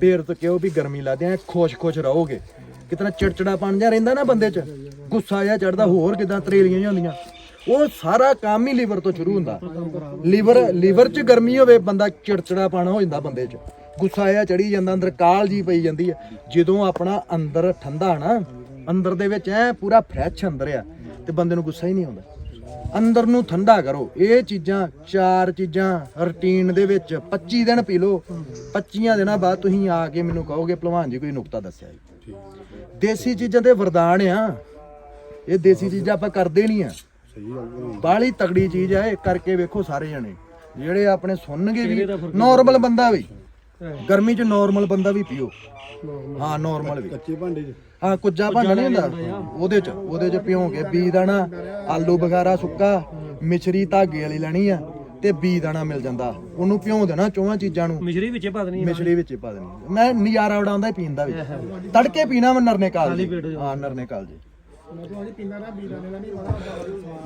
Speaker 1: ਫੇਰ ਤਾਂ ਕਿਉਂ ਵੀ ਗਰਮੀ ਲੱਗਦੀ ਐ ਖੁਸ਼-ਖੁਸ਼ ਰਹੋਗੇ। ਕਿਤਨਾ ਚਿੜਚਿੜਾਪਣ ਜਿਹਾ ਰਹਿੰਦਾ ਨਾ ਬੰਦੇ 'ਚ ਗੁੱਸਾ ਜਿਹਾ ਚੜਦਾ ਹੋਰ ਕਿਦਾਂ ਤਰੇਲੀਆਂ ਜਿਹੀਆਂ ਹੁੰਦੀਆਂ। ਉਹ ਸਾਰਾ ਕੰਮ ਹੀ ਲੀਵਰ ਤੋਂ ਸ਼ੁਰੂ ਹੁੰਦਾ। ਲੀਵਰ ਲੀਵਰ 'ਚ ਗਰਮੀ ਹੋਵੇ ਬੰਦਾ ਚਿੜਚਿੜਾਪਣ ਹੋ ਜਾਂਦਾ ਬੰਦੇ 'ਚ। ਗੁੱਸਾ ਜਿਹਾ ਚੜੀ ਜਾਂਦਾ ਅੰਦਰ ਕਾਲ ਜੀ ਪਈ ਜਾਂਦੀ ਹੈ ਜਦੋਂ ਆਪਣਾ ਅੰਦਰ ਠੰਡਾ ਨਾ ਅੰਦਰ ਦੇ ਵਿੱਚ ਐ ਪੂਰਾ ਫਰੈਸ਼ ਅੰਦਰ ਆ ਤੇ ਬੰਦੇ ਨੂੰ ਗੁੱਸਾ ਹੀ ਨਹੀਂ ਆਉਂਦਾ। ਅੰਦਰ ਨੂੰ ਠੰਡਾ ਕਰੋ। ਇਹ ਚੀਜ਼ਾਂ ਚਾਰ ਚੀਜ਼ਾਂ ਰੁਟੀਨ ਦੇ ਵਿੱਚ 25 ਦਿਨ ਪੀ ਲਓ। 25 ਦਿਨਾਂ ਬਾਅਦ ਤੁਸੀਂ ਆ ਕੇ ਮੈਨੂੰ ਕਹੋਗੇ ਭਲਵਾਨ ਜੀ ਕੋਈ ਨੁਕਤਾ ਦੱਸਿਆ ਜੀ। ਦੇਸੀ ਚੀਜ਼ਾਂ ਤੇ ਵਰਦਾਨ ਆ। ਇਹ ਦੇਸੀ ਚੀਜ਼ਾਂ ਆਪਾਂ ਕਰਦੇ ਨਹੀਂ ਆ। ਬਾਹਲੀ ਤਗੜੀ ਚੀਜ਼ ਆ ਇਹ ਕਰਕੇ ਵੇਖੋ ਸਾਰੇ ਜਣੇ। ਜਿਹੜੇ ਆਪਣੇ ਸੁਣਨਗੇ ਵੀ ਨਾਰਮਲ ਬੰਦਾ ਵੀ। ਗਰਮੀ 'ਚ ਨਾਰਮਲ ਬੰਦਾ ਵੀ ਪੀਓ। ਹਾਂ ਨਾਰਮਲ ਵੀ। ਕੱਚੇ ਭਾਂਡੇ 'ਚ। ਹਾਂ ਕੁੱਜਾ ਭਾਂਡਾ ਨਹੀਂ ਹੁੰਦਾ। ਉਹਦੇ 'ਚ ਉਹਦੇ 'ਚ ਕੇ ਬੀ ਦਾਣਾ ਆਲੂ ਬਗਾਰਾ ਸੁੱਕਾ ਮਿਛਰੀ ਧਾਗੇ ਵਾਲੀ ਲੈਣੀ ਆ ਤੇ ਬੀ ਦਾਣਾ ਮਿਲ ਜਾਂਦਾ। ਉਹਨੂੰ ਭਿਉਂ ਦੇਣਾ ਚੋਹਾਂ ਚੀਜ਼ਾਂ ਨੂੰ।
Speaker 5: ਮਿਸ਼ਰੀ ਵਿੱਚੇ ਪਾ ਦੇਣੀ
Speaker 1: ਮਿਛਲੀ ਵਿੱਚ ਹੀ ਪਾ ਦੇਣੀ। ਮੈਂ ਨਜ਼ਾਰਾ ਉਡਾਉਂਦਾ ਹੀ ਪੀਣ ਦਾ ਵੀ। ਤੜਕੇ ਪੀਣਾ ਮੈਂ ਨਰਨੇ ਕਾਲ ਜੀ। ਹਾਂ ਨਰਨੇ ਕਾਲ ਜੀ।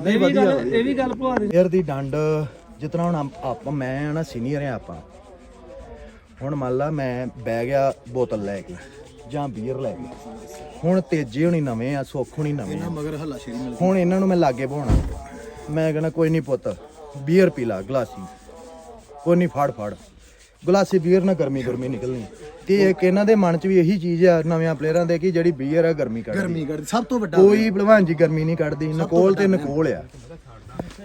Speaker 1: ਨਹੀਂ ਵਧੀਆ।
Speaker 5: ਇਹ ਵੀ ਗੱਲ ਭਵਾ ਦੇ।
Speaker 1: 에ਅਰ ਦੀ ਡੰਡ ਜਿਤਨਾ ਹੁਣ ਆਪ- ਆਪਾਂ ਮੈਂ ਆ ਨਾ ਸੀਨੀਅਰ ਆ ਆਪਾਂ। ਹੁਣ ਮੰਨ ਲਾ ਮੈਂ ਬਹਿ ਗਿਆ ਬੋਤਲ ਲੈ ਕੇ ਜਾਂ ਬੀਅਰ ਲੈ ਕੇ। ਹੁਣ ਤੇਜੇ ਹੋਣੀ ਨਵੇਂ ਆ ਸੁੱਖ ਹੋਣੀ ਨਵੇਂ ਆ। ਮਗਰ ਹੱਲਾ ਸ਼ੇਰੀ ਮਿਲ ਹੁਣ ਇਹਨਾਂ ਨੂੰ ਮੈਂ ਲਾਗੇ ਬਹਾਉਣਾ ਮੈਂ ਕਹਿੰਦਾ ਕੋਈ ਨਹੀਂ ਪੁੱਤ ਬੀਅਰ ਪੀ ਲਾ ਗਲਾਸੀ ਕੋਈ ਨਹੀਂ ਫੜ ਫੜ। ਗਲਾਸੀ ਬੀਅਰ ਨਾਲ ਗਰਮੀ ਗਰਮੀ ਨਿਕਲਣੀ। ਤੇ ਇੱਕ ਇਹਨਾਂ ਦੇ ਮਨ 'ਚ ਵੀ ਇਹੀ ਚੀਜ਼ ਆ ਨਵਿਆਂ ਪਲੇਅਰਾਂ ਦੇ ਕਿ ਜਿਹੜੀ ਬੀਅਰ ਆ ਗਰਮੀ ਕੱਢਦੀ। ਗਰਮੀ ਕੱਢਦੀ ਸਭ ਤੋਂ ਵੱਡਾ ਕੋਈ ਭਲਵਾਨ ਜੀ ਗਰਮੀ ਨਹੀਂ ਕੱਢਦੀ ਨਕੋਲ ਤੇ ਨਕੋਲ ਆ।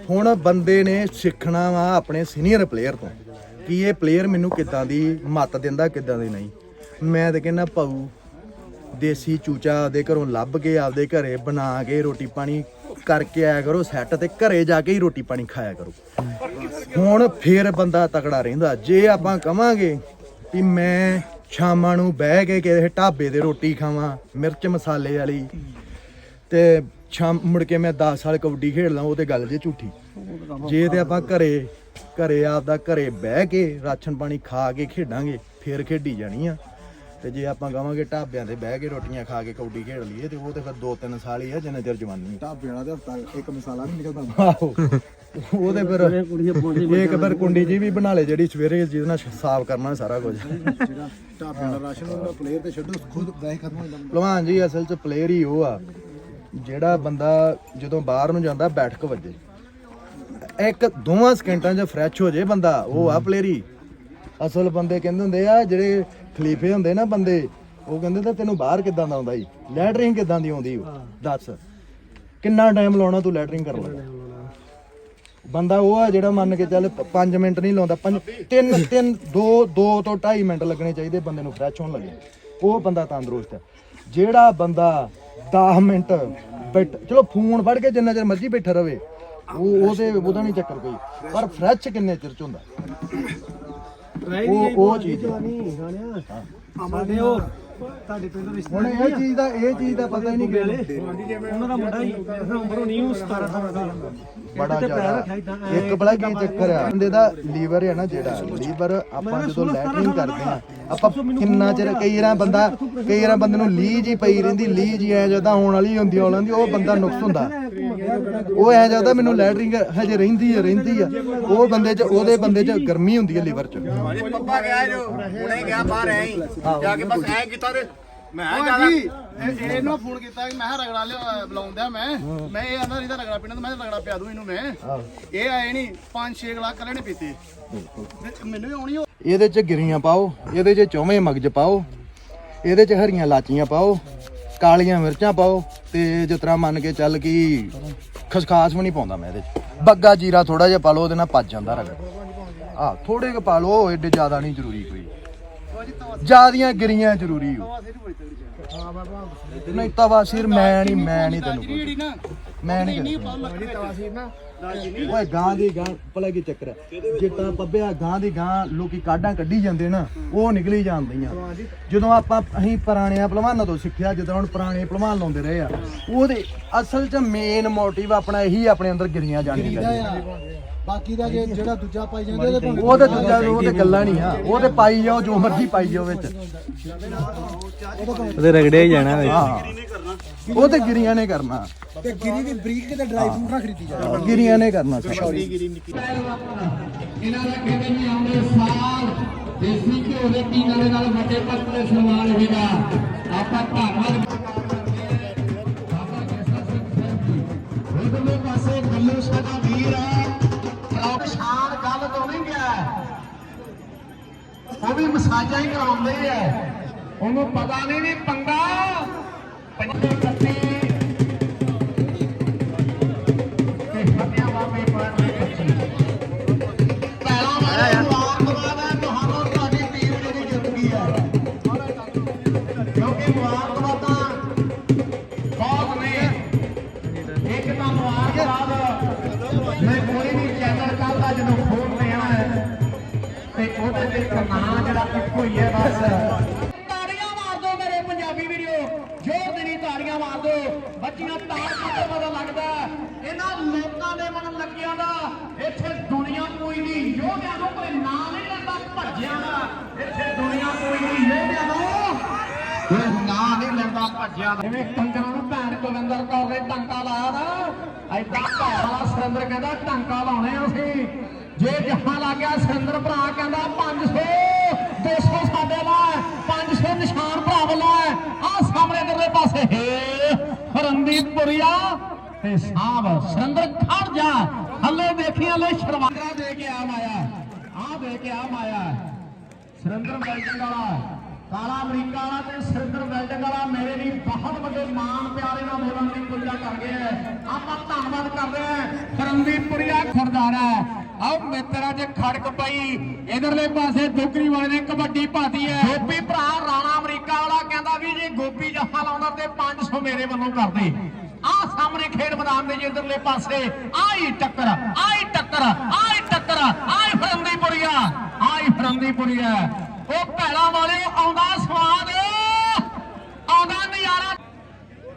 Speaker 1: ਹੁਣ ਬੰਦੇ ਨੇ ਸਿੱਖਣਾ ਵਾ ਆਪਣੇ ਸੀਨੀਅਰ ਪਲੇਅਰ ਤੋਂ ਕਿ ਇਹ ਪਲੇਅਰ ਮੈਨੂੰ ਕਿੱਦਾਂ ਦੀ ਮੱਤ ਦਿੰਦਾ ਕਿੱਦਾਂ ਦੀ ਨਹੀਂ। ਮੈਂ ਤਾਂ ਕਹਿੰਦਾ ਪਾਉ ਦੇਸੀ ਚੂਚਾ ਆਪਦੇ ਘਰੋਂ ਲੱਭ ਕੇ ਆਪਦੇ ਘਰੇ ਬਣਾ ਕੇ ਰੋਟੀ ਪਾਣੀ ਕਰਕੇ ਆਇਆ ਕਰੋ ਸੈੱਟ ਤੇ ਘਰੇ ਜਾ ਕੇ ਹੀ ਰੋਟੀ ਪਾਣੀ ਖਾਇਆ ਕਰੋ। ਹੁਣ ਫੇਰ ਬੰਦਾ ਤਕੜਾ ਰਹਿੰਦਾ। ਜੇ ਆਪਾਂ ਕਵਾਂਗੇ ਕਿ ਮੈਂ ਸ਼ਾਮਾਂ ਨੂੰ ਬਹਿ ਕੇ ਕਿਸੇ ਢਾਬੇ ਤੇ ਰੋਟੀ ਖਾਵਾਂ ਮਿਰਚ ਮਸਾਲੇ ਵਾਲੀ। ਤੇ ਸ਼ਾਮ ਮੁੜ ਕੇ ਮੈਂ 10 ਸਾਲ ਕਬੱਡੀ ਖੇਡਦਾ ਉਹ ਤੇ ਗੱਲ ਜੇ ਝੂਠੀ। ਜੇ ਤੇ ਆਪਾਂ ਘਰੇ ਘਰੇ ਆਪਦਾ ਘਰੇ ਬਹਿ ਕੇ ਰਾਸ਼ਨ ਪਾਣੀ ਖਾ ਕੇ ਖੇਡਾਂਗੇ ਫੇਰ ਖੇਡੀ ਜਾਣੀ ਆ। ਤੇ ਜੇ ਆਪਾਂ ਕਵਾਂਗੇ ਢਾਬਿਆਂ ਤੇ ਬਹਿ ਕੇ ਰੋਟੀਆਂ ਖਾ ਕੇ ਕਬੱਡੀ ਖੇਡ ਲਈਏ ਤੇ ਉਹ ਤੇ ਫਿਰ 2-3 ਸਾਲ ਹੀ ਆ ਜਿੰਨਾ ਚਿਰ ਜਵਾਨੀ ਢਾਬੇ ਵਾਲਾ ਤੇ ਹਫਤਾ ਇੱਕ ਮਸਾਲਾ ਨਹੀਂ ਨਿਕਲਦਾ। ਆਹੋ। ਉਹ ਤੇ ਫਿਰ ਇੱਕ ਫਿਰ ਕੁੰਡੀ ਜੀ ਵੀ ਬਣਾ ਲੈ ਜਿਹੜੀ ਸਵੇਰੇ ਜਿਹਦੇ ਨਾਲ ਸਾਫ਼ ਕਰਨਾ ਸਾਰਾ ਕੁਝ।
Speaker 2: ਢਾਬੇ ਦਾ ਰਾਸ਼ਨ ਉਹਦਾ ਪਲੇਅਰ ਤੇ ਛੱਡੋ ਖੁਦ ਵੈਸੇ ਖਤਮ ਹੋ ਜਾਂਦਾ।
Speaker 1: ਭਲਵਾਨ ਜੀ ਅਸਲ 'ਚ ਪਲੇਅਰ ਹੀ ਉਹ ਆ। ਜਿਹੜਾ ਬੰਦਾ ਜਦੋਂ ਬਾਹਰ ਨੂੰ ਜਾਂਦਾ ਬੈਠਕ ਵੱਜੇ। ਇੱਕ ਦੋਵਾਂ ਸਕਿੰਟਾਂ 'ਚ ਫਰੈਸ਼ ਹੋ ਜੇ ਬੰਦਾ ਉਹ ਆ ਪਲੇਅਰ ਹੀ। ਅਸਲ ਬੰਦੇ ਕਹਿੰਦੇ ਹੁੰਦੇ ਆ ਜਿਹੜੇ ਖਲੀਫੇ ਹੁੰਦੇ ਨਾ ਬੰਦੇ ਉਹ ਕਹਿੰਦੇ ਤਾਂ ਤੈਨੂੰ ਬਾਹਰ ਕਿੱਦਾਂ ਦਾ ਆਉਂਦਾ ਈ ਲੈਟਰਿੰਗ ਕਿੱਦਾਂ ਦੀ ਆਉਂਦੀ? ਦੱਸ। ਕਿੰਨਾ ਟਾਈਮ ਲਾਉਣਾ ਤੂੰ ਲੈਟਰਿੰਗ ਕਰਨ ਲੱਗਾ ਬੰਦਾ ਉਹ ਆ ਜਿਹੜਾ ਮੰਨ ਕੇ ਚੱਲ 5 ਮਿੰਟ ਨਹੀਂ ਲਾਉਂਦਾ 5 3 3 2 2 ਤੋਂ 2.5 ਮਿੰਟ ਲੱਗਣੇ ਚਾਹੀਦੇ ਬੰਦੇ ਨੂੰ ਫਰੈਸ਼ ਹੋਣ ਲੱਗੇ। ਉਹ ਬੰਦਾ ਤੰਦਰੁਸਤ ਹੈ। ਜਿਹੜਾ ਬੰਦਾ 10 ਮਿੰਟ ਬੈਠ ਚਲੋ ਫੋਨ ਫੜ ਕੇ ਜਿੰਨਾ ਚਿਰ ਮਰਜ਼ੀ ਬੈਠਾ ਰਵੇ ਉਹ ਉਹਦੇ ਉਹਦਾ ਨਹੀਂ ਚੱਕਰ ਕੋਈ। ਪਰ ਫਰੈਸ਼ ਕਿੰਨੇ ਚਿਰ ਚ ਹੁੰਦਾ? ਉਹ ਉਹ ਚੀਜ਼ ਹੈ।
Speaker 5: ਨਹੀਂ ਗਾਣਿਆ ਸਾਡੇ ਉਹ ਤੁਹਾਡੇ ਪਿੰਡ ਰਿਸ਼ਤੇ
Speaker 1: ਹੁਣ ਇਹ ਚੀਜ਼ ਦਾ ਇਹ ਚੀਜ਼ ਦਾ ਪਤਾ ਹੀ ਨਹੀਂ ਕਿ
Speaker 5: ਉਹਨਾਂ ਦਾ ਮੁੰਡਾ ਹੀ ਉਮਰ ਹੋਣੀ ਉਹ 17 18 ਸਾਲ ਦਾ।
Speaker 1: ਬੜਾ ਜ਼ਿਆਦਾ। ਇੱਕ ਬੜਾ ਕੀ ਚੱਕਰ ਆ? ਬੰਦੇ ਦਾ ਲੀਵਰ ਹੈ ਨਾ ਜਿਹੜਾ। ਲੀਵਰ ਆਪਾਂ ਜਦੋਂ ਲੈਟਰਿੰਗ ਕਰਦੇ ਆ ਆਪਾਂ ਕਿੰਨਾ ਚਿਰ ਕਈ ਵਾਰ ਬੰਦਾ ਕਈ ਵਾਰ ਬੰਦੇ ਨੂੰ ਲੀਜ ਹੀ ਪਈ ਰਹਿੰਦੀ ਲੀਜ ਐ ਜਦਾਂ ਹੋਣ ਵਾਲੀ ਹੁੰਦੀ ਆਉਣ ਦੀ ਉਹ ਬੰਦਾ ਨੁਕਸ ਹੁੰਦਾ। ਉਹ ਐ ਜਾਂਦਾ ਮੈਨੂੰ ਲੈਟਰਿੰਗ ਹਜੇ ਰਹਿੰਦੀ ਹੈ ਰਹਿੰਦੀ ਆ। ਉਹ ਬੰਦੇ 'ਚ ਉਹਦੇ ਬੰਦੇ 'ਚ ਗਰਮੀ ਹੁੰਦੀ ਹੈ ਲਿਵਰ 'ਚ।
Speaker 2: ਪੱਪਾ ਗਿਆ ਜੋ ਹੁਣੇ ਗਿਆ ਬਾਹਰ ਐ ਹੀ। ਜਾ ਕੇ ਬਸ ਐ ਕੀਤਾ ਤੇ ਮੈਂ ਜ਼ਿਆਦਾ ਇਹਨੂੰ ਫੋਨ ਕੀਤਾ ਕਿ ਮੈਂ ਕਿਹਾ ਰਗੜਾ ਲਿਆ ਬੁਲਾਉਂਦਾ ਮੈਂ। ਮੈਂ ਇਹ ਆਂਦਾ ਇਹਦਾ ਰਗੜਾ ਪੀਣਾ ਤੇ ਮੈਂ ਕਿਹਾ ਰਗੜਾ ਪਿਆ ਦੂੰ ਇਹਨੂੰ ਮੈਂ। ਇਹ ਆਏ ਨਹੀਂ 5-6 ਗਲਾਸ ਕੱਲੇ ਨੇ ਪੀਤੇ। ਤੇ ਮੈਨੂੰ ਵੀ ਆਉਣੀ ਉਹ
Speaker 1: ਇਹਦੇ 'ਚ ਗਿਰੀਆਂ ਪਾਓ ਇਹਦੇ 'ਚ ਚੌਵੇਂ ਮਗਜ ਪਾਓ ਇਹਦੇ 'ਚ ਹਰੀਆਂ ਲਾਚੀਆਂ ਪਾਓ। ਕਾਲੀਆਂ ਮਿਰਚਾਂ ਪਾਓ ਤੇ ਜਿਸ ਤਰ੍ਹਾਂ ਮੰਨ ਕੇ ਚੱਲ ਕਿ ਖਸਖਾਸ ਵੀ ਨਹੀਂ ਪਾਉਂਦਾ ਮੈਂ ਇਹਦੇ 'ਚ। ਬੱਗਾ ਜੀਰਾ ਥੋੜਾ ਜਿਹਾ ਪਾ ਲਓ ਉਹਦੇ ਨਾਲ ਪੱਜ ਜਾਂਦਾ ਰਗੜ। ਆ ਥੋੜੇ ਕੁ ਪਾ ਲਓ ਏਡੇ ਜ਼ਿਆਦਾ ਨਹੀਂ ਜ਼ਰੂਰੀ ਕੋਈ। ਜਿਆਦੀਆਂ ਗਿਰੀਆਂ ਜ਼ਰੂਰੀ ਹੋ। ਨਹੀਂ, ਤਵਾ ਸਿਰ ਮੈਂ ਨਹੀਂ ਮੈਂ ਨਹੀਂ ਤੈਨੂੰ ਮੈਂ ਨਹੀਂ
Speaker 2: ਨਹੀਂ
Speaker 1: ਕਰਦਾ
Speaker 2: ਨਾ।
Speaker 1: ਓਏ ਗਾਂ ਦੀ ਗਾਂ ਭਲਾ ਕੀ ਚੱਕਰ ਹੈ? ਜਿੱਦਾਂ ਪੱਬਿਆ ਗਾਂ ਦੀ ਗਾਂ ਲੋਕੀ ਕਾਢਾਂ ਕੱਢੀ ਜਾਂਦੇ ਨਾ ਉਹ ਨਿਕਲੀ ਜਾਂਦੀਆਂ ਜਦੋਂ ਆਪਾਂ ਅਸੀਂ ਪੁਰਾਣਿਆਂ ਪਹਿਲਵਾਨਾਂ ਤੋਂ ਸਿੱਖਿਆ ਜਦੋਂ ਹੁਣ ਪੁਰਾਣੇ ਪਹਿਲਵਾਨ ਲਾਉਂਦੇ ਰਹੇ ਆ ਉਹਦੇ ਅਸਲ 'ਚ ਮੇਨ ਮੋਟਿਵ ਆਪਣਾ ਇਹੀ ਆਪਣੇ ਅੰਦਰ ਗਿਰੀਆਂ ਜਾਣੀਆਂ
Speaker 2: ਬਾਕੀ ਦਾ ਜੇ ਜਿਹੜਾ ਦੂਜਾ ਪਾਈ ਜਾਂਦੇ ਉਹਦੇ ਭਾਵੇਂ
Speaker 1: ਉਹ ਤੇ ਦੂਜਾ ਉਹ ਤੇ ਗੱਲਾਂ ਨਹੀਂ ਆ। ਉਹ ਤੇ ਪਾਈ ਜਾਓ ਜੋ ਮਰਜ਼ੀ ਪਾਈ ਜਾਓ ਵਿੱਚ।
Speaker 4: ਉਹਦੇ ਰਗੜੇ ਜਾਣਾ ਵੇ
Speaker 1: ਹਾਂ। ਉਹ ਤੇ ਗਿਰੀਆਂ ਨੇ ਕਰਨਾ।
Speaker 2: ਤੇ ਗਿਰੀ ਦੀ ਬਰੀਕ ਤੇ ਡਰਾਈ ਫਰੂਟ ਨਾ ਖਰੀਦੀ ਜਾ।
Speaker 1: ਗਿਰੀਆਂ ਨੇ ਕਰਨਾ ਸਾਰਾ
Speaker 2: ਗਿਰੀ ਨਿੱਕੀ
Speaker 6: ਇਹਨਾਂ ਦਾ ਕਹਿੰਦੇ ਨਹੀਂ ਆਉਂਦੇ ਸਾਲ ਦੇਸੀ ਘਿਓ ਦੇ ਟੀਨਾਂ ਦੇ ਨਾਲ ਵੱਡੇ ਪੱਤਰੇ ਸਨਮਾਨ ਹੋਵੇਗਾ ਆਪਾਂ ਧੰਨਵਾਦ
Speaker 2: ਉਧਰਲੇ ਪਾਸੇ ਗੱਲੂ ਸਾਡਾ ਵੀਰ ਆ। ਆਪ ਸ਼ਾਨ ਗੱਲ ਤੋਂ ਨਹੀਂ ਗਿਆ। ਉਹ ਵੀ ਮਸਾਜਾਂ ਹੀ ਕਰਾਉਂਦੇ ਆ।
Speaker 6: ਉਹਨੂੰ ਪਤਾ ਨਹੀਂ ਵੀ ਪੰਗਾ। ਪੰਜੇ ਲੈਂਦਾ ਜਿਵੇਂ ਕੰਜਰਾਂ ਨੂੰ ਭੈਣ ਗੋਬਿੰਦਰ ਕੌਰ ਨੇ ਟਾਂਕਾ ਲਾਇਆ ਨਾ ਐਦਾਂ ਭੈਣ ਵਾਲਾ ਸੁਰਿੰਦਰ ਕਹਿੰਦਾ, ਟਾਂਕਾ ਲਾਉਣੇ ਆ ਅਸੀਂ। ਜੇ ਜਹਾਂ ਲੱਗ ਗਿਆ, ਸੁਰਿੰਦਰ ਭਰਾ ਕਹਿੰਦਾ 500 200 ਸਾਡੇ ਨਾਲ 500 ਨਿਸ਼ਾਨ ਭਰਾ ਵੱਲੋਂ ਆ ਸਾਹਮਣੇ ਇਧਰਲੇ ਪਾਸੇ, ਹੇ ਹਰੰਦੀਪੁਰੀਆ ਤੇ ਸਾਹਬ ਸੁਰਿੰਦਰ ਖੜ ਜਾ। ਹੱਲੇ ਦੇਖੀ ਹੱਲੇ ਸ਼ਰਮਾਂਦਰਾ ਦੇ ਕੇ ਆ ਮਾਇਆ ਆ ਦੇ ਕੇ ਆ ਮਾਇਆ, ਸੁਰਿੰਦਰ ਵੈਲਡਿੰਗ ਵਾਲਾ ਕਾਲਾ ਅਮਰੀਕਾ ਵਾਲਾ ਤੇ ਸੁਰਿੰਦਰ ਵੈਲਡਿੰਗ ਵਾਲਾ ਮੇਰੇ ਲਈ ਬਹੁਤ ਵੱਡੇ ਮਾਣ ਪਿਆਰੇ ਨਾਲ ਬੋਲਣ ਦੀ ਕੋਸ਼ਿਸ਼ ਕਰ ਗਏ ਆਪਾਂ ਧੰਨਵਾਦ ਕਰਦੇ ਹਾਂ ਕਰਮਦੀਪੁਰੀਆ ਸਰਦਾਰ ਆਓ ਮਿੱਤਰਾਂ 'ਚ ਖੜਕ ਪਈ, ਇਧਰਲੇ ਪਾਸੇ ਦੁਗਰੀ ਵਾਲੇ ਨੇ ਕਬੱਡੀ ਪਾਤੀ ਹੈ। ਗੋਪੀ ਭਰਾ ਰਾਣਾ ਅਮਰੀਕਾ ਵਾਲਾ ਕਹਿੰਦਾ ਵੀ ਜੇ ਗੋਪੀ ਜੱਫਾ ਲਾਉਂਦਾ ਤੇ 500 ਮੇਰੇ ਵੱਲੋਂ ਕਰਦੇ ਆ ਸਾਹਮਣੇ ਖੇਡ ਮੈਦਾਨ ਦੇ ਇਧਰਲੇ ਪਾਸੇ ਆਈ ਟੱਕਰ ਆਈ ਟੱਕਰ ਆਈ ਟੱਕਰ ਆਈ ਫਰੰਦੀਪੁਰੀਆ ਆਈ ਫਰੰਦੀਪੁਰੀਆ। ਉਹ ਭੈਣਾ ਵਾਲੇ ਆਉਂਦਾ ਸਵਾਦ ਆਉਂਦਾ ਨਜ਼ਾਰਾ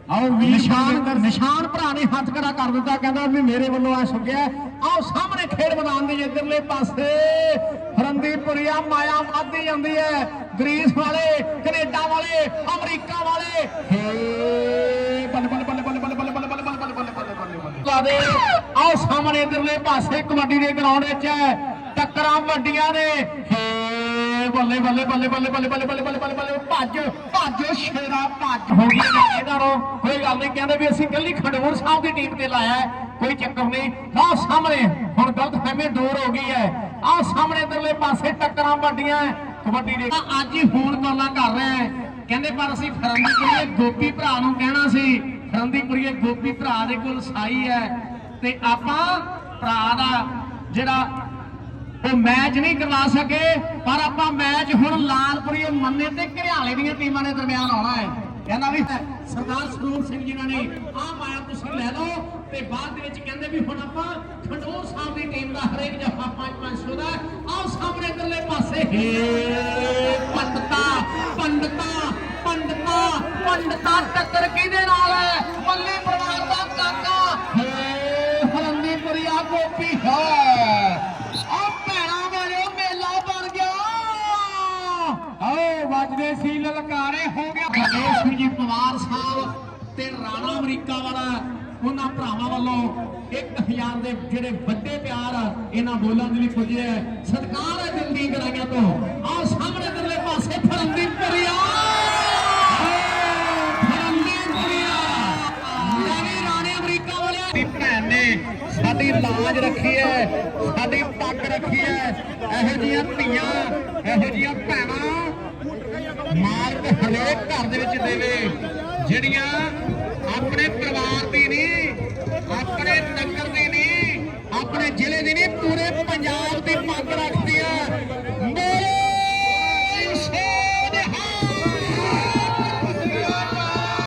Speaker 6: ਆਓ ਨਿਸ਼ਾਨ ਨਿਸ਼ਾਨ ਭਰਾ ਨੇ ਹੱਥ ਖੜਾ ਕਰ ਦਿੱਤਾ ਕਹਿੰਦਾ ਵੀ ਮੇਰੇ ਵੱਲੋਂ ਆ ਸੁੱਕਿਆ ਆਓ ਸਾਹਮਣੇ ਖੇਡ ਮੈਦਾਨ ਦੇ ਇਧਰਲੇ ਪਾਸੇ ਫਰੰਦੀਪੁਰੀਆ ਮਾਇਆ ਵੱਧਦੀ ਜਾਂਦੀ ਹੈ ਗ੍ਰੀਸ ਵਾਲੇ ਕੈਨੇਡਾ ਵਾਲੇ ਅਮਰੀਕਾ ਵਾਲੇ ਹੇ ਬੱਲੇ ਬੱਲੇ ਬੱਲੇ ਬੱਲੇ ਬੱਲੇ ਬੱਲੇ ਬੱਲੇ ਬੱਲੇ ਬੱਲੇ ਬੱਲੇ ਬੱਲੇ ਬੱਲੇ ਆਓ ਸਾਹਮਣੇ ਇਧਰਲੇ ਪਾਸੇ ਕਬੱਡੀ ਦੇ ਗਰਾਊਂਡ ਵਿੱਚ ਹੈ ਟੱਕਰਾਂ ਵੱਡੀਆਂ ਨੇ ਹੇ ਬੱਲੇ ਬੱਲੇ ਬੱਲੇ ਬੱਲੇ ਬੱਲੇ ਬੱਲੇ ਬੱਲੇ ਬੱਲੇ ਬੱਲੇ ਬੱਲੇ ਭੱਜ ਭੱਜ ਸ਼ੇਰਾ ਭੱਜ ਹੋ ਗਈ ਇਹਦਾ ਰੋ ਕੋਈ ਗੱਲ ਨਹੀਂ ਕਹਿੰਦੇ ਵੀ ਅਸੀਂ ਕੱਲੀ ਖਡੂਰ ਸਾਹਿਬ ਦੀ ਟੀਮ ਤੇ ਲਾਇਆ। ਕੋਈ ਚੱਕਰ ਨਹੀਂ ਆਹ ਸਾਹਮਣੇ ਹੁਣ ਗਲਤ ਫਹਿਮੀ ਦੂਰ ਹੋ ਗਈ ਹੈ ਆਹ ਸਾਹਮਣੇ ਇਧਰਲੇ ਪਾਸੇ ਟੱਕਰਾਂ ਵੱਡੀਆਂ ਕਬੱਡੀ ਦੇ ਅੱਜ ਹੀ ਫੋਨ ਕਾਲਾਂ ਕਰ ਰਹੇ ਹੈ ਕਹਿੰਦੇ ਪਰ ਅਸੀਂ ਫਰੰਦੀਪੁਰੀਏ ਗੋਪੀ ਭਰਾ ਨੂੰ ਕਹਿਣਾ ਸੀ ਫਰੰਦੀਪੁਰੀਏ ਗੋਪੀ ਭਰਾ ਦੇ ਕੋਲ ਸਾਈ ਹੈ ਤੇ ਆਪਾਂ ਭਰਾ ਦਾ ਜਿਹੜਾ ਉਹ ਮੈਚ ਨਹੀਂ ਕਰਵਾ ਸਕੇ, ਪਰ ਆਪਾਂ ਮੈਚ ਹੁਣ ਲਾਲਪੁਰੀ ਮੰਨੇ ਤੇ ਘਰਿਆਲੇ ਦੀਆਂ ਟੀਮਾਂ ਦੇ ਦਰਮਿਆਨ ਆਉਣਾ ਹੈ। ਕਹਿੰਦਾ ਵੀ ਸਰਦਾਰ ਸਰੂਰ ਸਿੰਘ ਜੀ ਨੇ ਆਹ ਮਾਇਆ ਤੁਸੀਂ ਲੈ ਲਓ। ਤੇ ਬਾਅਦ ਦੇ ਵਿੱਚ ਕਹਿੰਦੇ ਵੀ ਹੁਣ ਆਪਾਂ ਖੰਡੋਰ ਸਾਹਿਬ ਦੀ ਟੀਮ ਦਾ ਹਰੇਕ ਜਫਾ 5-500 ਦਾ। ਆਹ ਸਾਹਮਣੇ ਇਧਰਲੇ ਪਾਸੇ। ਹੇ ਪੰਡਤਾ ਪੰਡਤਾ ਪੰਡਤਾ ਪੰਡਤਾ ਟੱਕਰ ਕਿਹਦੇ ਨਾਲ ਹੈ? ਮੱਲੀ ਪਰਿਵਾਰ ਦਾ ਕਾਕਾ ਹੇ ਹਰੰਦੀਪੁਰੀਆ ਗੋਪੀ ਹੈ ਆ ਭੈਣਾ ਵਾਲੇ ਮੇਲਾ ਬਣ ਗਿਆ ਆਓ ਵੱਜਦੇ ਸੀ ਲਲਕਾਰੇ ਹੋ ਗਿਆ। ਗਣੇਸ਼ ਜੀ ਪਵਾਰ ਸਾਹਿਬ ਤੇ ਰਾਣਾ ਅਮਰੀਕਾ ਵਾਲਾ, ਉਹਨਾਂ ਭਰਾਵਾਂ ਵੱਲੋਂ 1000 ਦੇ ਜਿਹੜੇ ਵੱਡੇ ਪਿਆਰ ਇਹਨਾਂ ਬੋਲਾਂ ਦੇ ਲਈ ਪੁੱਜੇ ਹੈ ਹੈ ਦਿਲ ਦੀ ਗਰਾਈਆਂ ਤੋਂ। ਆਹ ਸਾਹਮਣੇ ਦਰਲੇ ਪਾਸੇ ਫਰੰਦੀਪ ਕਰਿਆ ਫਰੰਦੀਪ ਕਰਿਆ ਨਵੀਂ ਰਾਣੇ ਅਮਰੀਕਾ ਵਾਲਿਆਂ ਦੀ ਭੈਣ ਨੇ ਸਾਡੀ ਲਾਜ ਰੱਖੀ ਹੈ, ਸਾਡੀ ਪੱਗ ਰੱਖੀ ਹੈ। ਇਹੋ ਜੀਆਂ ਧੀਆਂ, ਇਹੋ ਜੀਆਂ ਭੈਣਾਂ ਮਾਲਕ ਹਰੇਕ ਘਰ ਦੇ ਵਿੱਚ ਦੇਵੇ ਜਿਹੜੀਆਂ ਆਪਣੇ ਪਰਿਵਾਰ ਦੀ ਨਹੀਂ ਆਪਣੇ ਨਗਰ ਦੀ ਨਹੀਂ ਆਪਣੇ ਜ਼ਿਲ੍ਹੇ ਦੀ ਨਹੀਂ ਪੂਰੇ ਪੰਜਾਬ ਦੀ ਪੱਗ ਰੱਖ